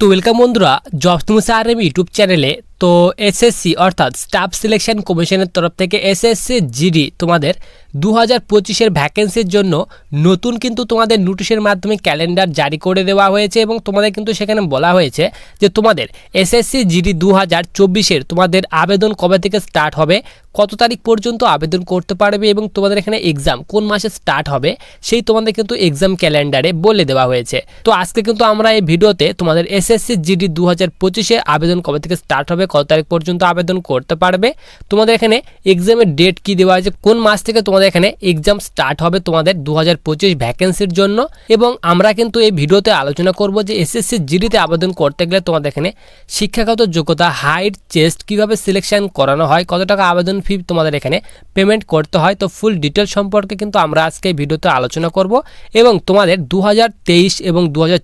তো ওয়েলকাম বন্ধুরা jobs news আর YouTube চ্যানেলে তো এসএসসি অর্থাৎ স্টাফ সিলেকশন কমিশনের তরফ থেকে এসএসসি জিডি তোমাদের দু হাজার পঁচিশের ভ্যাকেন্সির জন্য নতুন কিন্তু তোমাদের নোটিশের মাধ্যমে ক্যালেন্ডার জারি করে দেওয়া হয়েছে এবং তোমাদের কিন্তু সেখানে বলা হয়েছে যে তোমাদের এসএসসি জিডি দু হাজার চব্বিশের তোমাদের আবেদন কবে থেকে স্টার্ট হবে, কত তারিখ পর্যন্ত আবেদন করতে পারবে এবং তোমাদের এখানে এক্সাম কোন মাসে স্টার্ট হবে, সেই তোমাদের কিন্তু এক্সাম ক্যালেন্ডারে বলে দেওয়া হয়েছে। তো আজকে কিন্তু আমরা এই ভিডিওতে তোমাদের এসএসসি জিডি দু হাজার পঁচিশে আবেদন কবে থেকে স্টার্ট হবে কত তারিখ পর্যন্ত আবেদন করতে পারবে। তোমাদের এখানে এক্সামের ডেট কি দেওয়া আছে? কোন মাস থেকে তোমাদের এখানে এক্সাম স্টার্ট হবে তোমাদের দু হাজার পঁচিশ ভ্যাকেন্সির জন্য? এবং আমরা কিন্তু এই ভিডিওতে আলোচনা করব যে এসএসসি জিডিতে আবেদন করতে গেলে তোমাদের এখানে শিক্ষাগত যোগ্যতা হাইট চেস্ট কীভাবে সিলেকশন করানো হয়, কত টাকা আবেদন ফি তোমাদের এখানে পেমেন্ট করতে হয়, তো ফুল ডিটেল সম্পর্কে কিন্তু আমরা আজকে ভিডিওতে আলোচনা করব। এবং তোমাদের দু এবং দু হাজার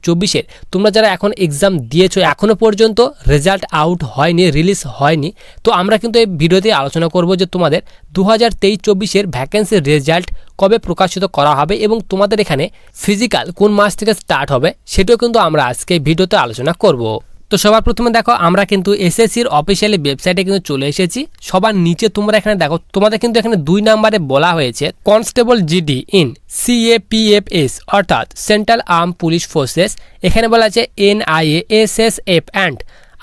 তোমরা যারা এখন এক্সাম দিয়েছ এখনও পর্যন্ত রেজাল্ট আউট হয়নি রিলিজ হয়নি। তো আমরা কিন্তু এই ভিডিওতে আলোচনা করব যে তোমাদের দু হাজার তেইশ চব্বিশের ভ্যাকেন্সির রেজাল্ট কবে প্রকাশিত করা হবে এবং তোমাদের এখানে ফিজিক্যাল কোন মাস থেকে স্টার্ট হবে, সেটাও কিন্তু আমরা আজকে ভিডিওতে আলোচনা করব। তো সবার প্রথমে দেখো, আমরা কিন্তু এসএসসির অফিসিয়ালি ওয়েবসাইটে কিন্তু চলে এসেছি। সবার নিচে তোমরা এখানে দেখো, তোমাদের কিন্তু এখানে দুই নাম্বারে বলা হয়েছে কনস্টেবল জিডি ইন সিএপিএফএস অর্থাৎ সেন্ট্রাল আর্ম পুলিশ ফোর্সেস এখানে বলা আছে NIA S S F and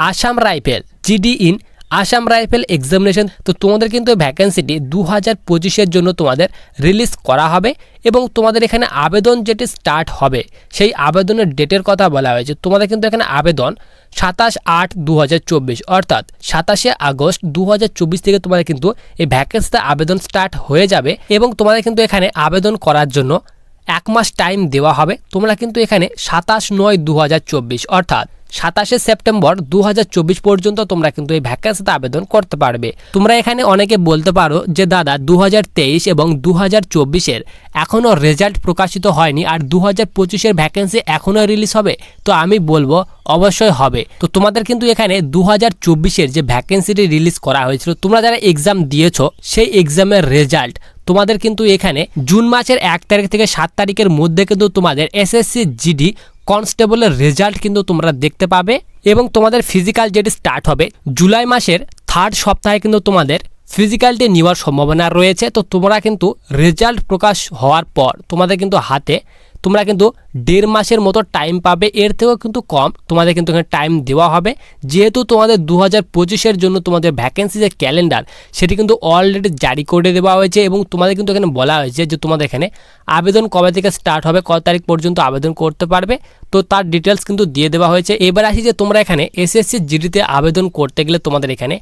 Assam rifle GD in Assam rifle examination তো তোমাদের কিন্তু ভ্যাকেন্সিটি দু হাজার পঁচিশের জন্য তোমাদের রিলিজ করা হবে এবং তোমাদের এখানে আবেদন যেটি স্টার্ট হবে, সেই আবেদনের ডেটের কথা বলা হয়েছে। তোমাদের কিন্তু এখানে আবেদন সাতাশ আট দু অর্থাৎ সাতাশে আগস্ট দু হাজার চব্বিশ থেকে তোমাদের কিন্তু এই ভ্যাকেন্সিতে আবেদন স্টার্ট হয়ে যাবে এবং তোমাদের কিন্তু এখানে আবেদন করার জন্য এক মাস টাইম দেওয়া হবে। তোমরা কিন্তু এখানে সাতাশ নয় দু অর্থাৎ সাতাশে সেপ্টেম্বর দু হাজার চব্বিশ পর্যন্ত তোমরা কিন্তু এই ভ্যাকেন্সিতে আবেদন করতে পারবে। তোমরা এখানে অনেকে বলতে পারো যে, দাদা দু হাজার তেইশ এবং দু হাজার চব্বিশের এখনও রেজাল্ট প্রকাশিত হয়নি আর দু হাজার পঁচিশের ভ্যাকেন্সি এখনও রিলিজ হবে। তো আমি বলব, অবশ্যই হবে। তো তোমাদের কিন্তু এখানে দু হাজার চব্বিশের যে ভ্যাকেন্সিটি রিলিজ করা হয়েছিল, তোমরা যারা এক্সাম দিয়েছ, সেই এক্সামের রেজাল্ট তোমাদের কিন্তু এখানে জুন মাসের এক তারিখ থেকে সাত তারিখের মধ্যে কিন্তু তোমাদের এসএসসি জিডি কনস্টেবলের রেজাল্ট কিন্তু তোমরা দেখতে পাবে এবং তোমাদের ফিজিক্যাল যেটি স্টার্ট হবে জুলাই মাসের থার্ড সপ্তাহে কিন্তু তোমাদের ফিজিক্যালটি নেওয়ার সম্ভাবনা রয়েছে। তো তোমরা কিন্তু রেজাল্ট প্রকাশ হওয়ার পর তোমাদের কিন্তু হাতে তোমরা কিন্তু দেড় মাসের মতো টাইম পাবে। এর থেকেও কিন্তু কম। তোমাদের কিন্তু এখানে টাইম দেওয়া হবে। যেহেতু তোমাদের দু হাজার পঁচিশের জন্য তোমাদের ভ্যাকেন্সি যে ক্যালেন্ডার সেটি কিন্তু অলরেডি জারি করে দেওয়া হয়েছে এবং তোমাদের কিন্তু এখানে বলা হয়েছে যে তোমাদের এখানে আবেদন কবে থেকে স্টার্ট হবে, কত তারিখ পর্যন্ত আবেদন করতে পারবে। তো তার ডিটেলস কিন্তু দিয়ে দেওয়া হয়েছে। এবার আসি যে তোমরা এখানে এসএসসি জিডিতে আবেদন করতে গেলে তোমাদের এখানে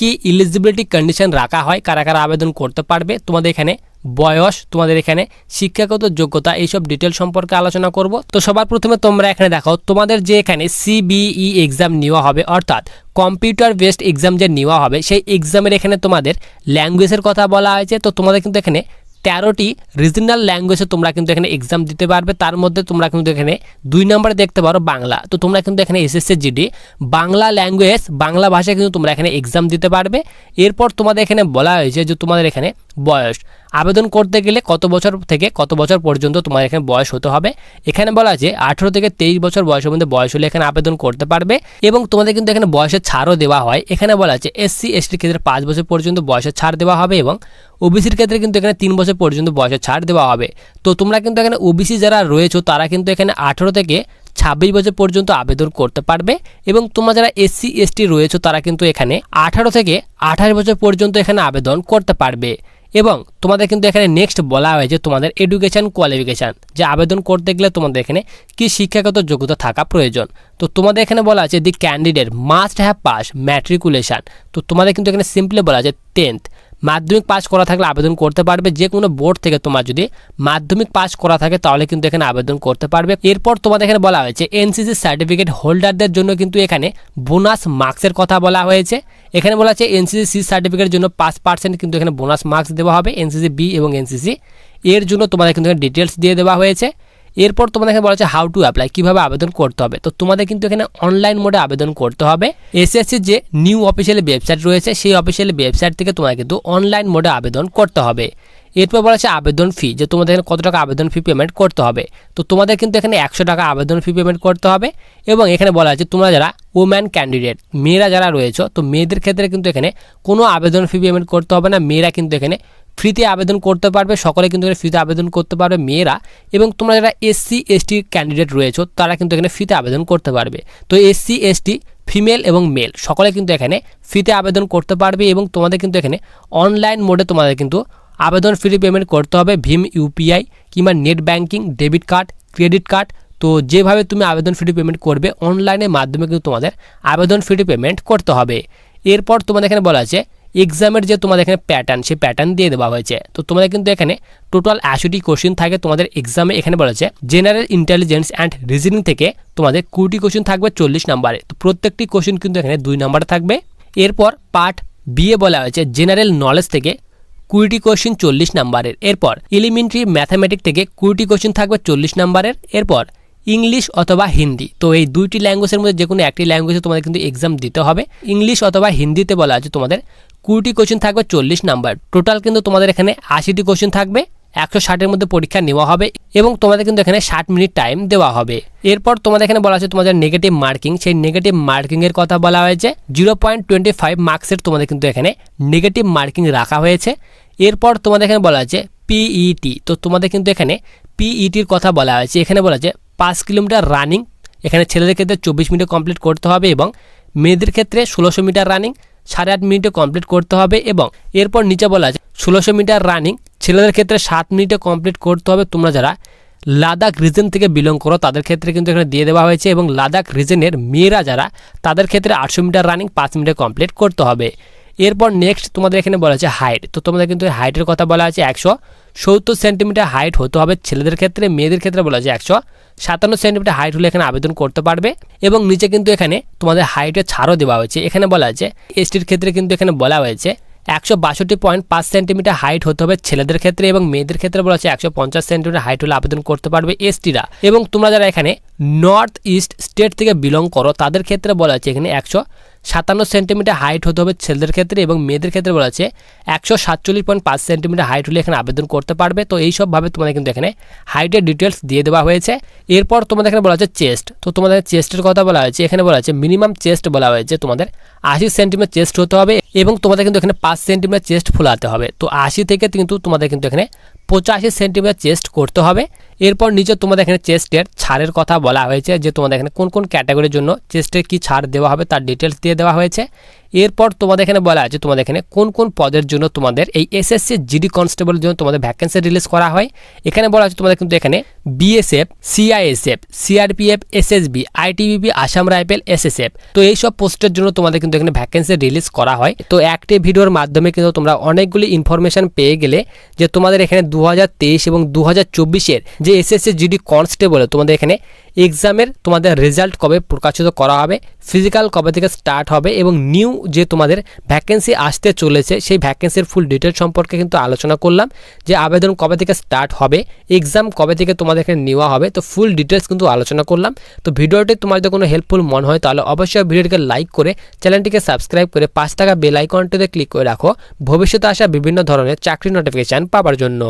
কি ইলিজিবিলিটি কন্ডিশন রাখা হয়, কারা কারা আবেদন করতে পারবে, তোমাদের এখানে বয়স, তোমাদের এখানে শিক্ষাগত যোগ্যতা, এইসব ডিটেল সম্পর্কে আলোচনা করব। তো সবার প্রথমে তোমরা এখানে দেখো, তোমাদের যে এখানে সিবিই এক্সাম নেওয়া হবে, অর্থাৎ কম্পিউটার বেসড এক্সাম যে নেওয়া হবে, সেই এক্সামের এখানে তোমাদের ল্যাঙ্গুয়েজের কথা বলা হয়েছে। তো তোমাদের কিন্তু এখানে তেরোটি রিজনাল ল্যাঙ্গুয়েজে তোমরা কিন্তু এখানে এক্সাম দিতে পারবে। তার মধ্যে তোমরা কিন্তু এখানে দুই নম্বরে দেখতে পারো বাংলা। তো তোমরা কিন্তু এখানে SSC GD Bangla language Bangla ভাষায় কিন্তু তোমরা এখানে এক্সাম দিতে পারবে। এরপর তোমাদের এখানে বলা হয়েছে যে তোমাদের এখানে বয়স। আবেদন করতে গেলে কত বছর থেকে কত বছর পর্যন্ত তোমার এখানে বয়স হতে হবে। এখানে বলা আছে, আঠেরো থেকে তেইশ বছর বয়সের মধ্যে বয়স হলে এখানে আবেদন করতে পারবে এবং তোমাদের কিন্তু এখানে বয়সের ছাড়ও দেওয়া হয়। এখানে বলা আছে এসসি এসটির ক্ষেত্রে পাঁচ বছর পর্যন্ত বয়সের ছাড় দেওয়া হবে এবং ওবিসির ক্ষেত্রে কিন্তু এখানে তিন বছর পর্যন্ত বয়সের ছাড় দেওয়া হবে। তো তোমরা কিন্তু এখানে ওবিসি যারা রয়েছে, তারা কিন্তু এখানে আঠেরো থেকে ছাব্বিশ বছর পর্যন্ত আবেদন করতে পারবে এবং তোমরা যারা এসসি এসটি রয়েছে, তারা কিন্তু এখানে আঠারো থেকে আঠাশ বছর পর্যন্ত এখানে আবেদন করতে পারবে। এবং তোমাদের কিন্তু এখানে নেক্সট বলা হয়েছে তোমাদের এডুকেশান কোয়ালিফিকেশান যে আবেদন করতে গেলে তোমাদের এখানে কি শিক্ষাগত যোগ্যতা থাকা প্রয়োজন। তো তোমাদের এখানে বলা আছে the candidate must have pass matriculation তো তোমাদের কিন্তু এখানে সিম্পলি বলা আছে টেন্থ মাধ্যমিক পাস করা থাকলে আবেদন করতে পারবে, যে কোনো বোর্ড থেকে তোমার যদি মাধ্যমিক পাস করা থাকে তাহলে কিন্তু এখানে আবেদন করতে পারবে। এরপর তোমাদের এখানে বলা হয়েছে এনসিসি সার্টিফিকেট হোল্ডারদের জন্য কিন্তু এখানে বোনাস মার্কসের কথা বলা হয়েছে। এখানে বলা আছে এনসিসি সি সার্টিফিকেটের জন্য পাঁচ পার্সেন্ট কিন্তু এখানে বোনাস মার্কস দেওয়া হবে, এনসিসি বি এবং এনসিসি এর জন্য তোমাদের কিন্তু এখানে ডিটেলস দিয়ে দেওয়া হয়েছে। এরপর তোমাদের এখানে বলা হচ্ছে হাউ টু অ্যাপ্লাই কীভাবে আবেদন করতে হবে। তো তোমাদের কিন্তু এখানে অনলাইন মোডে আবেদন করতে হবে। এসএসসির যে নিউ অফিসিয়ালি ওয়েবসাইট রয়েছে, সেই অফিসিয়ালি ওয়েবসাইট থেকে তোমার কিন্তু অনলাইন মোডে আবেদন করতে হবে। এরপর বলা আছে আবেদন ফি যে তোমাদের এখানে কত টাকা আবেদন ফি পেমেন্ট করতে হবে। তো তোমাদের কিন্তু এখানে একশো টাকা আবেদন ফি পেমেন্ট করতে হবে এবং এখানে বলা আছে তোমরা যারা ওম্যান ক্যান্ডিডেট মেয়েরা যারা রয়েছে, তো মেয়েদের ক্ষেত্রে কিন্তু এখানে কোনো আবেদন ফি পেমেন্ট করতে হবে না। মেয়েরা কিন্তু এখানে ফ্রিতে আবেদন করতে পারবে, সকলে কিন্তু এখানে ফ্রিতে আবেদন করতে পারবে, মেয়েরা। এবং তোমরা যারা এসসি এসটি ক্যান্ডিডেট রয়েছে, তারা কিন্তু এখানে ফ্রিতে আবেদন করতে পারবে। তো এসসি এসটি ফিমেল এবং মেল সকলে কিন্তু এখানে ফ্রিতে আবেদন করতে পারবে এবং তোমাদের কিন্তু এখানে অনলাইন মোডে তোমাদের কিন্তু আবেদন ফ্রি পেমেন্ট করতে হবে। ভীম ইউপিআই কিংবা net banking debit card credit card তো যেভাবে তুমি আবেদন ফ্রি পেমেন্ট করবে অনলাইনের মাধ্যমে কিন্তু তোমাদের আবেদন ফ্রি পেমেন্ট করতে হবে। এরপর তোমাদের এখানে বলা আছে এক্সামের যে তোমাদের এখানে প্যাটার্ন সেই প্যাটার্ন দিয়ে দেওয়া হয়েছে। তো তোমাদের কিন্তু এখানে টোটাল আশিটি কোশ্চেন থাকে তোমাদের এক্সামে এখানে বলা আছে জেনারেল ইন্টেলিজেন্স অ্যান্ড রিজনিং থেকে তোমাদের কুড়িটি কোশ্চিন থাকবে চল্লিশ নাম্বারে তো প্রত্যেকটি কোশ্চিন কিন্তু এখানে দুই নাম্বারে থাকবে। এরপর পার্ট বিয়ে বলা হয়েছে জেনারেল নলেজ থেকে কুড়িটি কোশ্চেন চল্লিশ নাম্বারের এরপর এলিমেন্টারি ম্যাথামেটিক থেকে কুড়িটি কোশ্চিন থাকবে চল্লিশ নাম্বারের এরপর ইংলিশ অথবা হিন্দি। তো এই দুইটি ল্যাঙ্গুয়েজের মধ্যে যে কোনো একটি ল্যাঙ্গুয়েজে তোমাদের কিন্তু এক্সাম দিতে হবে। ইংলিশ অথবা হিন্দিতে বলা আছে তোমাদের কুড়িটি কোশ্চেন থাকবে চল্লিশ নাম্বার টোটাল কিন্তু তোমাদের এখানে আশিটি কোশ্চেন থাকবে, একশো ষাটের মধ্যে পরীক্ষা নেওয়া হবে এবং তোমাদের কিন্তু এখানে ষাট মিনিট টাইম দেওয়া হবে। এরপর তোমাদের এখানে বলা আছে তোমাদের নেগেটিভ মার্কিং সেই নেগেটিভ মার্কিংয়ের কথা বলা হয়েছে। জিরো পয়েন্ট টোয়েন্টি ফাইভ মার্কসের তোমাদের কিন্তু এখানে নেগেটিভ মার্কিং রাখা হয়েছে। এরপর তোমাদের এখানে বলা আছে পিইটি তো তোমাদের কিন্তু এখানে পিইটির কথা বলা হয়েছে। এখানে বলা আছে পাঁচ কিলোমিটার রানিং এখানে ছেলেদের ক্ষেত্রে চব্বিশ মিনিটে কমপ্লিট করতে হবে এবং মেয়েদের ক্ষেত্রে ষোলোশো মিটার রানিং সাড়ে আট মিনিটে কমপ্লিট করতে হবে এবং এরপর নিচে বলা আছে ষোলোশো মিটার রানিং ছেলেদের ক্ষেত্রে সাত মিনিটে কমপ্লিট করতে হবে। তোমরা যারা লাদাখ রিজন থেকে বিলং করো, তাদের ক্ষেত্রে কিন্তু এখানে দিয়ে দেওয়া হয়েছে এবং লাদাখ রিজনের মেয়েরা যারা, তাদের ক্ষেত্রে আটশো মিটার রানিং পাঁচ মিনিটে কমপ্লিট করতে হবে। এরপর নেক্সট তোমাদের এখানে বলা আছে হাইট তো তোমাদের কিন্তু হাইটের কথা বলা আছে একশো সত্তর সেন্টিমিটার হাইট হতে হবে ছেলেদের ক্ষেত্রে, মেয়েদের ক্ষেত্রে বলা আছে একশো সাতান্ন সেন্টিমিটার হাইট হলে এখানে আবেদন করতে পারবে এবং নিচে কিন্তু এখানে তোমাদের হাইটের ছাড়ও দেওয়া হয়েছে। এখানে বলা হয়েছে এসটির ক্ষেত্রে কিন্তু এখানে বলা হয়েছে, একশো বাষট্টি পয়েন্ট পাঁচ সেন্টিমিটার হাইট হতে হবে ছেলেদের ক্ষেত্রে এবং মেয়েদের ক্ষেত্রে বলা হচ্ছে একশো পঞ্চাশ সেন্টিমিটার হাইট হলে আবেদন করতে পারবে এসটিরা এবং তোমরা যারা এখানে নর্থ ইস্ট স্টেট থেকে বিলং করো, তাদের ক্ষেত্রে বলা হচ্ছে এখানে একশো সাতান্ন সেন্টিমিটার হাইট হতে হবে ছেলেদের ক্ষেত্রে এবং মেয়েদের ক্ষেত্রে বলা আছে একশো সাতচল্লিশ পয়েন্ট পাঁচ সেন্টিমিটার হাইট হলে এখানে আবেদন করতে পারবে। তো এইসবভাবে তোমাদের কিন্তু এখানে হাইটের ডিটেলস দিয়ে দেওয়া হয়েছে। এরপর তোমাদের এখানে বলা আছে চেস্ট তো তোমাদের চেস্টের কথা বলা হয়েছে। এখানে বলা আছে মিনিমাম চেস্ট বলা হয়েছে তোমাদের। আশি সেন্টিমিটার চেস্ট হতে হবে এবং তোমাদের কিন্তু এখানে পাঁচ সেন্টিমিটার চেস্ট ফোলাতে হবে। তো আশি থেকে কিন্তু তোমাদের কিন্তু এখানে পঁচাশি সেন্টিমিটার চেস্ট করতে হবে। এরপর নিচে তোমাদের এখানে চেস্টের ছাড়ের কথা বলা হয়েছে যে তোমাদের এখানে কোন কোন ক্যাটাগরির জন্য চেস্টের কি ছাড় দেওয়া হবে তার ডিটেলস দিয়ে দেওয়া হয়েছে। এরপর তোমাদের এখানে বলা আছে, তোমাদের এখানে কোন কোন পদের জন্য তোমাদের এই এসএসসি জিডি কনস্টেবলের জন্য তোমাদের ভ্যাকেন্সি রিলিজ করা হয়। এখানে বলা আছে তোমাদের কিন্তু এখানে BSF CISF CRPF SSB ITBP Assam rifle SSF তো এই সব পোস্টের জন্য তোমাদের কিন্তু এখানে ভ্যাকেন্সি রিলিজ করা হয়। তো একটি ভিডিওর মাধ্যমে কিন্তু তোমরা অনেকগুলি ইনফরমেশন পেয়ে গেলে যে তোমাদের এখানে দু হাজার তেইশ এবং দু হাজার যে এসএসসি জিডি কনস্টেবল তোমাদের এখানে এক্সামের তোমাদের রেজাল্ট কবে প্রকাশিত করা হবে, ফিজিক্যাল কবে থেকে স্টার্ট হবে এবং নিউ যে তোমাদের ভ্যাকেন্সি আসতে চলেছে, সেই ভ্যাকেন্সির ফুল ডিটেল সম্পর্কে কিন্তু আলোচনা করলাম যে আবেদন কবে থেকে স্টার্ট হবে, এক্সাম কবে থেকে তোমাদের এখানে নেওয়া হবে, তো ফুল ডিটেলস কিন্তু আলোচনা করলাম। তো ভিডিওটি তোমার যদি কোনো হেল্পফুল মনে হয়, তাহলে অবশ্যই ভিডিওটিকে লাইক করে চ্যানেলটিকে সাবস্ক্রাইব করে পাঁচ টাকা বেল আইকনটিতে ক্লিক করে রাখো। ভবিষ্যতে আসা বিভিন্ন ধরনের চাকরি নোটিফিকেশান পাওয়ার জন্য।